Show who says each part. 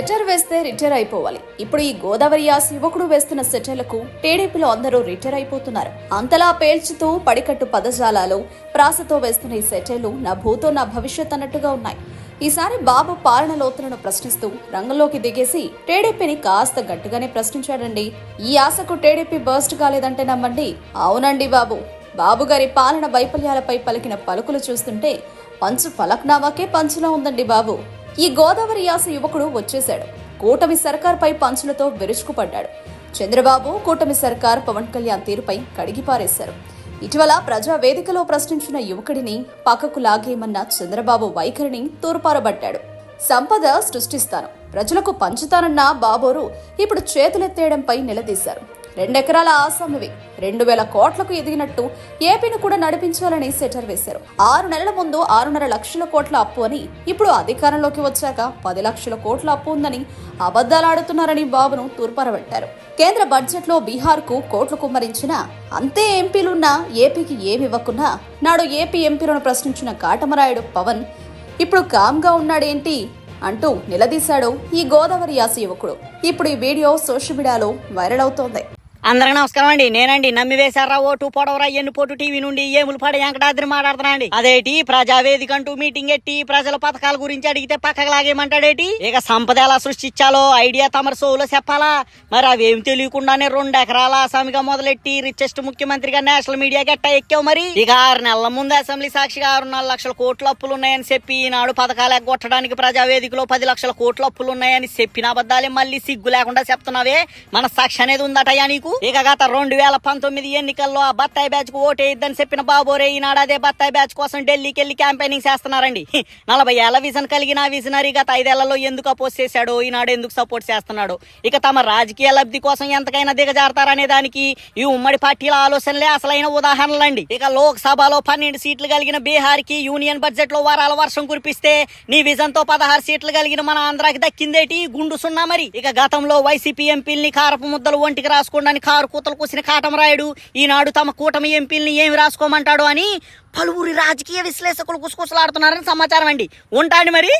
Speaker 1: వేస్తే రిటైర్ అయిపోవాలి. ఇప్పుడు ఈ గోదావరి యాస్ యువకుడు వేస్తున్న సెటర్లకు టీడీపీలో అందరూ రిటైర్ అయిపోతున్నారు. అంతలా పేల్చుతూ పడికట్టు పదజాలాలు ప్రాసతో వేస్తున్న ఈ సెటర్లు నా భూతో నా భవిష్యత్ అన్నట్టుగా ఉన్నాయి. ఈసారి బాబు పాలన లోతులను ప్రశ్నిస్తూ రంగంలోకి దిగేసి టీడీపీని కాస్త గట్టిగానే ప్రశ్నించాడండి. ఈ ఆశకు టీడీపీ బర్స్ట్ కాలేదంటే నమ్మండి. అవునండి బాబు. బాబు గారి పాలన వైఫల్యాలపై పలికిన పలుకులు చూస్తుంటే పంచు ఫలక్నామాకే పంచులా ఉందండి బాబు. ఈ గోదావరి యాస యువకుడు వచ్చేశాడు. కూటమి సర్కార్పై పంచులతో విరుచుకుపడ్డాడు. చంద్రబాబు కూటమి సర్కార్ పవన్ కళ్యాణ్ తీరుపై కడిగిపారేశారు ఇటీవల ప్రజా వేదికలో ప్రశ్నించిన యువకుడిని పక్కకు లాగేయమన్న చంద్రబాబు వైఖరిని తూర్పారబట్టాడు. సంపద సృష్టిస్తాను. ప్రజలకు పంచుతానన్న బాబోరు ఇప్పుడు చేతులెత్తేయడంపై నిలదీశారు. రెండెకరాల ఆసామివి. రెండు వేల కోట్లకు ఎదిగినట్టు ఏపీని కూడా నడిపించాలని సెటర్ వేశారు. ఆరు నెలల ముందు ఆరున్నర లక్షల కోట్ల అప్పు అని ఇప్పుడు అధికారంలోకి వచ్చాక పది లక్షల కోట్ల అప్పు ఉందని అబద్దాలాడుతున్నారని బాబును తూర్పారబట్టారు. కేంద్ర బడ్జెట్లో బీహార్కు కోట్లు కుమ్మరించిన అంతే ఎంపీలున్నా ఏపీకి ఏమి ఇవ్వకున్నా నాడు ఏపీ ఎంపీలను ప్రశ్నించిన కాటమరాయుడు పవన్ ఇప్పుడు కామ్గా ఉన్నాడేంటి? అంటూ నిలదీశాడు ఈ గోదావరి యాస యువకుడు. ఇప్పుడు ఈ వీడియో సోషల్ మీడియాలో వైరల్ అవుతోంది.
Speaker 2: అందరికి నమస్కారం అండి. నేనండి నమ్మి వేశారా ఓటు పొడవరా ఎన్ని పోటు టీవీ నుండి ఏములు వెంకటాద్రి మాట్లాడుతున్నా అండి అదేటి ప్రజావేదిక అంటూ మీటింగ్ ఎట్టి ప్రజల పథకాల గురించి అడిగితే పక్కకు లాగేమంటాడేటి ఇక సంపద ఎలా సృష్టించాలో ఐడియా తమరు సోలో చెప్పాలా? మరి అవేం తెలియకుండానే రెండు ఎకరాల అసామిగా మొదలెట్టి రిచెస్ట్ ముఖ్యమంత్రిగా నేషనల్ మీడియా గట్టా ఎక్కావు మరి? ఇక ఆరు నెలల ముందు అసెంబ్లీ సాక్షిగా ఆరున్నర లక్షల కోట్ల అప్పులు ఉన్నాయని చెప్పి ఈనాడు పథకాలు ఎగ్గొట్టడానికి ప్రజావేదికలో పది లక్షల కోట్ల అప్పులు ఉన్నాయని చెప్పిన అబద్ధాలే మళ్ళీ సిగ్గు లేకుండా చెప్తున్నావే? మన సాక్షి అనేది ఉందట నీకు? ఇక గత రెండు వేల పంతొమ్మిది ఎన్నికల్లో ఆ బత్తాయి బ్యాచ్కు ఓటేయిద్దని చెప్పిన బాబోరే ఈనాడు అదే బత్తాయి బ్యాచ్ కోసం ఢిల్లీకి వెళ్ళి క్యాంపెయినింగ్ చేస్తున్నారండి. నలభై ఏళ్ళ విజన్ కలిగిన విజనరీ గత ఐదేళ్ళలో ఎందుకు అపోజ్ చేశాడు ఈనాడు ఎందుకు సపోర్ట్ చేస్తున్నాడు. ఇక తమ రాజకీయ లబ్ధి కోసం ఎంతకైనా దిగజారుతారనే దానికి ఈ ఉమ్మడి పార్టీల ఆలోచనలే అసలైన ఉదాహరణలండి. ఇక లోక్సభలో పన్నెండు సీట్లు కలిగిన బీహార్కి యూనియన్ బడ్జెట్లో వారాల వర్షం కురిపిస్తే నీ విజన్తో పదహారు సీట్లు కలిగిన మన ఆంధ్రాకి దక్కిందేటి? గుండు సున్నా మరి. ఇక గతంలో వైసీపీ ఎంపీల్ని కారపు ముద్దలు ఒంటికి రాసుకోండి కారు కూతలు కూసిన కాటమరాయుడు ఈనాడు తమ కూటమి ఎంపీల్ని ఏమి రాసుకోమంటాడు అని పలువురి రాజకీయ విశ్లేషకులు గుసగుసలాడుతున్నారని సమాచారం అండి. ఉంటాండి మరి.